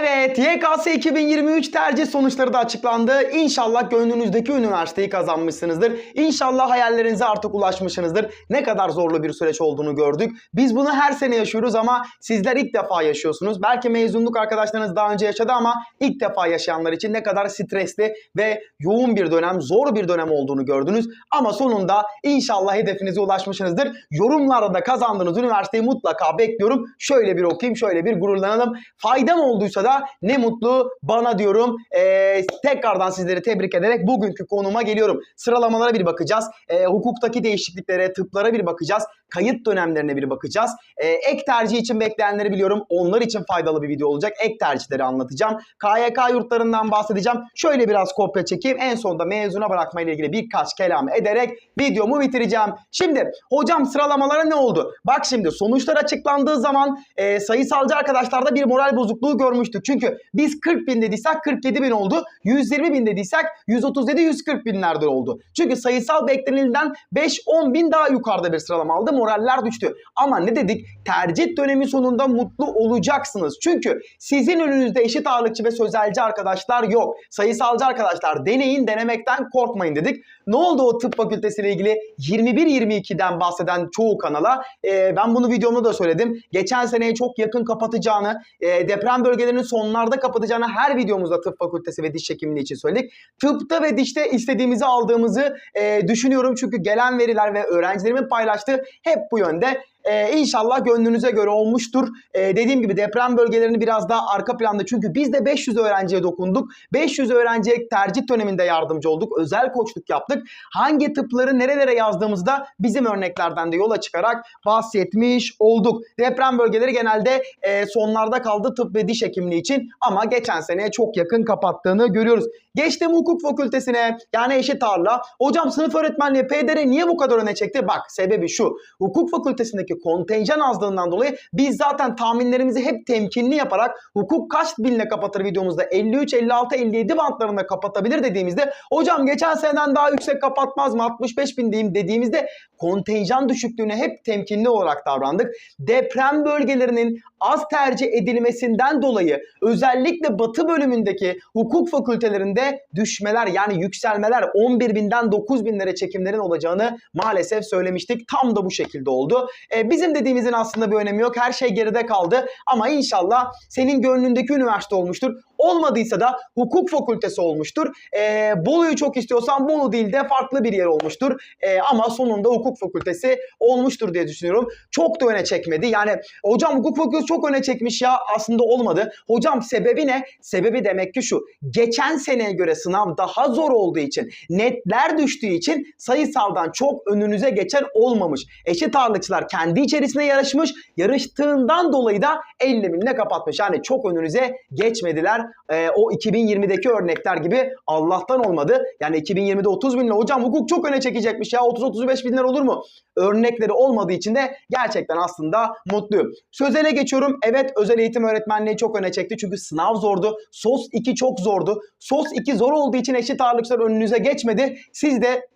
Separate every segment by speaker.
Speaker 1: Evet, YKS 2023 tercih sonuçları da açıklandı. İnşallah gönlünüzdeki üniversiteyi kazanmışsınızdır. İnşallah hayallerinize artık ulaşmışsınızdır. Ne kadar zorlu bir süreç olduğunu gördük. Biz bunu her sene yaşıyoruz ama sizler ilk defa yaşıyorsunuz. Belki mezunluk arkadaşlarınız daha önce yaşadı ama ilk defa yaşayanlar için ne kadar stresli ve yoğun bir dönem, zor bir dönem olduğunu gördünüz. Ama sonunda inşallah hedefinize ulaşmışsınızdır. Yorumlarda da kazandığınız üniversiteyi mutlaka bekliyorum. Şöyle bir okuyayım, şöyle bir gururlanalım. Faydam olduysa da ne mutlu bana diyorum. Ee, tekrardan sizleri tebrik ederek bugünkü konuma geliyorum. Sıralamalara bir bakacağız. Ee, hukuktaki değişikliklere, tıplara bir bakacağız. Kayıt dönemlerine bir bakacağız. Ee, ek tercih için bekleyenleri biliyorum. Onlar için faydalı bir video olacak. Ek tercihleri anlatacağım. KYK yurtlarından bahsedeceğim. Şöyle biraz kopya çekeyim. En sonunda mezuna bırakma ile ilgili birkaç kelam ederek videomu bitireceğim. Şimdi hocam sıralamalara ne oldu? Bak şimdi sonuçlar açıklandığı zaman e, sayısalcı arkadaşlarda bir moral bozukluğu görmüştük. Çünkü biz 40 bin dediysek 47 bin oldu. 120 bin dediysek 137-140 binlerde oldu. Çünkü sayısal beklenilden 5-10 bin daha yukarıda bir sıralama aldı. Moraller düştü. Ama ne dedik? Tercih dönemi sonunda mutlu olacaksınız. Çünkü sizin önünüzde eşit ağırlıkçı ve sözelci arkadaşlar yok. Sayısalcı arkadaşlar deneyin denemekten korkmayın dedik. Ne oldu o tıp fakültesiyle ilgili 21-22'den bahseden çoğu kanala? Ee, ben bunu videomda da söyledim. Geçen seneye çok yakın kapatacağını, e, deprem bölgelerinin sonlarda kapatacağını her videomuzda tıp fakültesi ve diş hekimliği için söyledik. Tıpta ve dişte istediğimizi aldığımızı e, düşünüyorum. Çünkü gelen veriler ve öğrencilerimin paylaştığı hep bu yönde. Ee, inşallah gönlünüze göre olmuştur. Ee, dediğim gibi deprem bölgelerini biraz daha arka planda çünkü biz de 500 öğrenciye dokunduk. 500 öğrenciye tercih döneminde yardımcı olduk. Özel koçluk yaptık. Hangi tıpları nerelere yazdığımızı da bizim örneklerden de yola çıkarak bahsetmiş olduk. Deprem bölgeleri genelde e, sonlarda kaldı tıp ve diş hekimliği için ama geçen seneye çok yakın kapattığını görüyoruz. Geçtim hukuk fakültesine yani eşit ağırlığa. Hocam sınıf öğretmenliği PDR niye bu kadar öne çekti? Bak sebebi şu. Hukuk fakültesindeki kontenjan azlığından dolayı biz zaten tahminlerimizi hep temkinli yaparak hukuk kaç binle kapatır videomuzda? 53, 56, 57 bantlarında kapatabilir dediğimizde hocam geçen seneden daha yüksek kapatmaz mı? 65 bin diyeyim dediğimizde kontenjan düşüklüğüne hep temkinli olarak davrandık. Deprem bölgelerinin az tercih edilmesinden dolayı özellikle batı bölümündeki hukuk fakültelerinde düşmeler yani yükselmeler 11 binden 9 binlere çekimlerin olacağını maalesef söylemiştik. Tam da bu şekilde oldu. E, bizim dediğimizin aslında bir önemi yok. Her şey geride kaldı. Ama inşallah senin gönlündeki üniversite olmuştur. Olmadıysa da hukuk fakültesi olmuştur. E, Bolu'yu çok istiyorsan Bolu değil de farklı bir yer olmuştur. E, ama sonunda hukuk fakültesi olmuştur diye düşünüyorum. Çok da öne çekmedi. Yani hocam hukuk fakültesi çok öne çekmiş ya aslında olmadı. Hocam sebebi ne? Sebebi demek ki şu. Geçen seneye göre sınav daha zor olduğu için, netler düştüğü için sayısaldan çok önünüze geçen olmamış. Eşit ağırlıkçılar kendi içerisinde yarışmış. Yarıştığından dolayı da 50 binle kapatmış. Yani çok önünüze geçmediler. Ee, o 2020'deki örnekler gibi Allah'tan olmadı. Yani 2020'de 30 binle hocam hukuk çok öne çekecekmiş ya 30-35 binler olur mu? Örnekleri olmadığı için de gerçekten aslında mutluyum. Sözele geçiyorum. Evet özel eğitim öğretmenliği çok öne çekti. Çünkü sınav zordu. SOS 2 çok zordu. SOS 2 zor olduğu için eşit ağırlıkçılar önünüze geçmedi. Siz de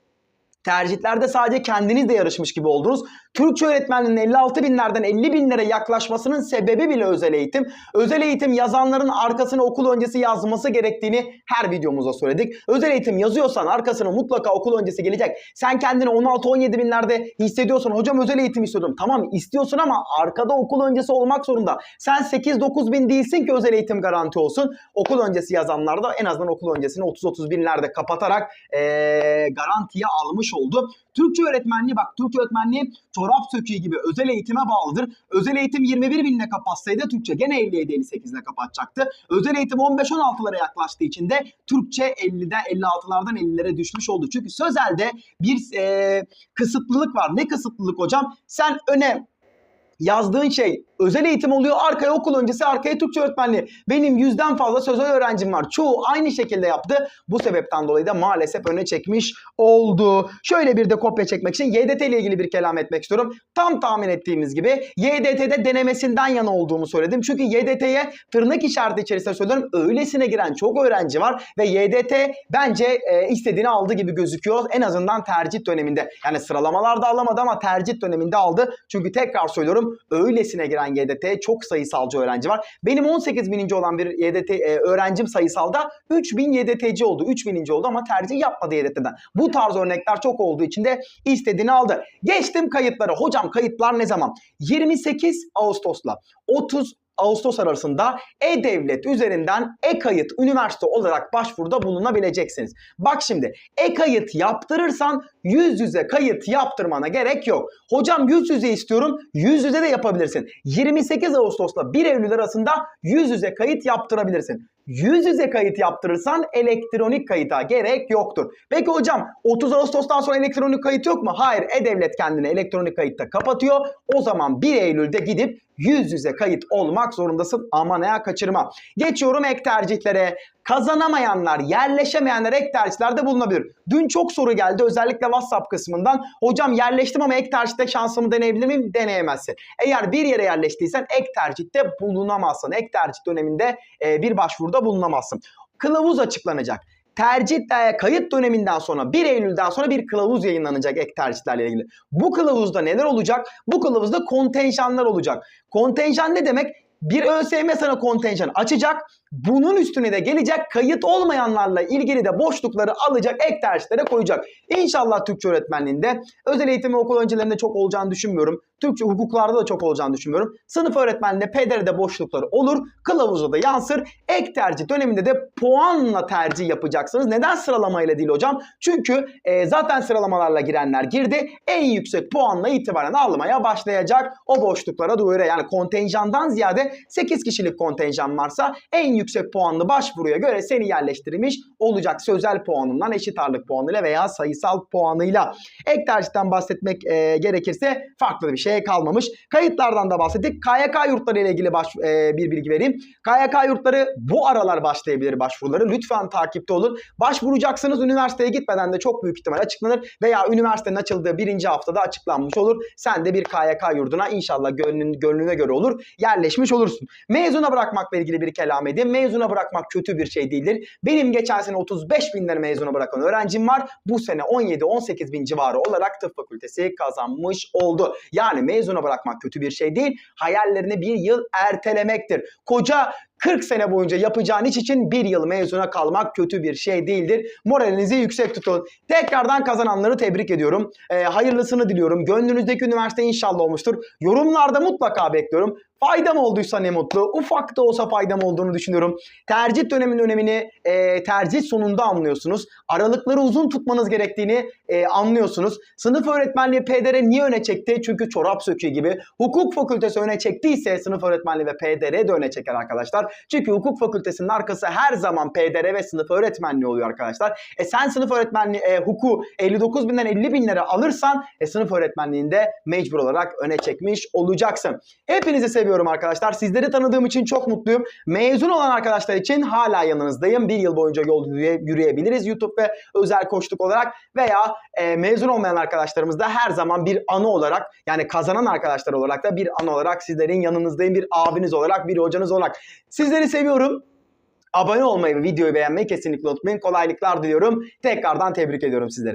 Speaker 1: tercihlerde sadece kendiniz de yarışmış gibi oldunuz. Türkçe öğretmenliğinin 56 binlerden 50 binlere yaklaşmasının sebebi bile özel eğitim. Özel eğitim yazanların arkasına okul öncesi yazması gerektiğini her videomuzda söyledik. Özel eğitim yazıyorsan arkasına mutlaka okul öncesi gelecek. Sen kendini 16-17 binlerde hissediyorsan hocam özel eğitim istiyordum. Tamam istiyorsun ama arkada okul öncesi olmak zorunda. Sen 8-9 bin değilsin ki özel eğitim garanti olsun. Okul öncesi yazanlar da en azından okul öncesini 30-30 binlerde kapatarak ee, garantiye almış oldu. Türkçe öğretmenliği bak Türkçe öğretmenliği çorap söküğü gibi özel eğitime bağlıdır. Özel eğitim 21 binle kapatsaydı Türkçe gene 57-58'le kapatacaktı. Özel eğitim 15-16'lara yaklaştığı için de Türkçe 50'den 56'lardan 50'lere düşmüş oldu. Çünkü sözelde bir e, kısıtlılık var. Ne kısıtlılık hocam? Sen öne yazdığın şey özel eğitim oluyor. Arkaya okul öncesi, arkaya Türkçe öğretmenliği. Benim yüzden fazla sözel öğrencim var. Çoğu aynı şekilde yaptı. Bu sebepten dolayı da maalesef öne çekmiş oldu. Şöyle bir de kopya çekmek için YDT ile ilgili bir kelam etmek istiyorum. Tam tahmin ettiğimiz gibi YDT'de denemesinden yana olduğumu söyledim. Çünkü YDT'ye tırnak işareti içerisinde söylüyorum. Öylesine giren çok öğrenci var ve YDT bence e, istediğini aldı gibi gözüküyor. En azından tercih döneminde. Yani sıralamalarda alamadı ama tercih döneminde aldı. Çünkü tekrar söylüyorum söylüyorum. Öylesine giren YDT çok sayısalcı öğrenci var. Benim 18 bininci olan bir YDT e, öğrencim sayısalda 3000 YDT'ci oldu. 3000. oldu ama tercih yapmadı YDT'den. Bu tarz örnekler çok olduğu için de istediğini aldı. Geçtim kayıtlara. Hocam kayıtlar ne zaman? 28 Ağustos'la 30 Ağustos arasında e-devlet üzerinden e-kayıt üniversite olarak başvuruda bulunabileceksiniz. Bak şimdi e-kayıt yaptırırsan yüz yüze kayıt yaptırmana gerek yok. Hocam yüz yüze istiyorum. Yüz yüze de yapabilirsin. 28 Ağustos'la 1 Eylül arasında yüz yüze kayıt yaptırabilirsin. Yüz yüze kayıt yaptırırsan elektronik kayıta gerek yoktur. Peki hocam 30 Ağustos'tan sonra elektronik kayıt yok mu? Hayır E-Devlet kendini elektronik kayıtta kapatıyor. O zaman 1 Eylül'de gidip yüz yüze kayıt olmak zorundasın. Aman ha kaçırma. Geçiyorum ek tercihlere. Kazanamayanlar, yerleşemeyenler ek tercihlerde bulunabilir. Dün çok soru geldi özellikle WhatsApp kısmından. Hocam yerleştim ama ek tercihte şansımı deneyebilir miyim? Deneyemezsin. Eğer bir yere yerleştiysen ek tercihte bulunamazsın. Ek tercih döneminde e, bir başvuruda bulunamazsın. Kılavuz açıklanacak. Tercih e, kayıt döneminden sonra 1 Eylül'den sonra bir kılavuz yayınlanacak ek tercihlerle ilgili. Bu kılavuzda neler olacak? Bu kılavuzda kontenjanlar olacak. Kontenjan ne demek? Bir ÖSYM sana kontenjan açacak. Bunun üstüne de gelecek kayıt olmayanlarla ilgili de boşlukları alacak ek tercihlere koyacak. İnşallah Türkçe öğretmenliğinde özel eğitim ve okul öncülerinde çok olacağını düşünmüyorum. Türkçe hukuklarda da çok olacağını düşünmüyorum. Sınıf öğretmenliğinde PDR'de boşlukları olur. Kılavuzda da yansır. Ek tercih döneminde de puanla tercih yapacaksınız. Neden sıralamayla değil hocam? Çünkü e, zaten sıralamalarla girenler girdi. En yüksek puanla itibaren almaya başlayacak. O boşluklara duyuru. Yani kontenjandan ziyade 8 kişilik kontenjan varsa en yüksek puanlı başvuruya göre seni yerleştirmiş olacak. Sözel puanından eşit ağırlık puanıyla veya sayısal puanıyla. Ek tercihten bahsetmek e, gerekirse farklı bir şey kalmamış. Kayıtlardan da bahsettik. KYK yurtları ile ilgili baş, e, bir bilgi vereyim. KYK yurtları bu aralar başlayabilir başvuruları. Lütfen takipte olun. Başvuracaksınız üniversiteye gitmeden de çok büyük ihtimal açıklanır veya üniversitenin açıldığı birinci haftada açıklanmış olur. Sen de bir KYK yurduna inşallah gönlün, gönlüne göre olur yerleşmiş olursun. Mezuna bırakmakla ilgili bir kelam edeyim. Mezuna bırakmak kötü bir şey değildir. Benim geçen sene 35 binleri mezuna bırakan öğrencim var. Bu sene 17-18 bin civarı olarak tıp fakültesi kazanmış oldu. Yani mezuna bırakmak kötü bir şey değil. Hayallerini bir yıl ertelemektir. Koca 40 sene boyunca yapacağın iş için bir yıl mezuna kalmak kötü bir şey değildir. Moralinizi yüksek tutun. Tekrardan kazananları tebrik ediyorum. Ee, hayırlısını diliyorum. Gönlünüzdeki üniversite inşallah olmuştur. Yorumlarda mutlaka bekliyorum. Faydam olduysa ne mutlu. Ufak da olsa faydam olduğunu düşünüyorum. Tercih döneminin önemini e, tercih sonunda anlıyorsunuz. Aralıkları uzun tutmanız gerektiğini e, anlıyorsunuz. Sınıf öğretmenliği PDR niye öne çekti? Çünkü çorap söküğü gibi. Hukuk fakültesi öne çektiyse sınıf öğretmenliği ve PDR de öne çeker arkadaşlar. Çünkü hukuk fakültesinin arkası her zaman PDR ve sınıf öğretmenliği oluyor arkadaşlar. E sen sınıf öğretmenliği e, hukuku 59 binden 50 bin lira alırsan e, sınıf öğretmenliğinde mecbur olarak öne çekmiş olacaksın. Hepinizi seviyorum arkadaşlar. Sizleri tanıdığım için çok mutluyum. Mezun olan arkadaşlar için hala yanınızdayım. Bir yıl boyunca yol yürüye- yürüyebiliriz YouTube ve özel koçluk olarak veya e, mezun olmayan arkadaşlarımız da her zaman bir anı olarak yani kazanan arkadaşlar olarak da bir anı olarak sizlerin yanınızdayım. Bir abiniz olarak, bir hocanız olarak. Sizleri seviyorum. Abone olmayı ve videoyu beğenmeyi kesinlikle unutmayın. Kolaylıklar diliyorum. Tekrardan tebrik ediyorum sizleri.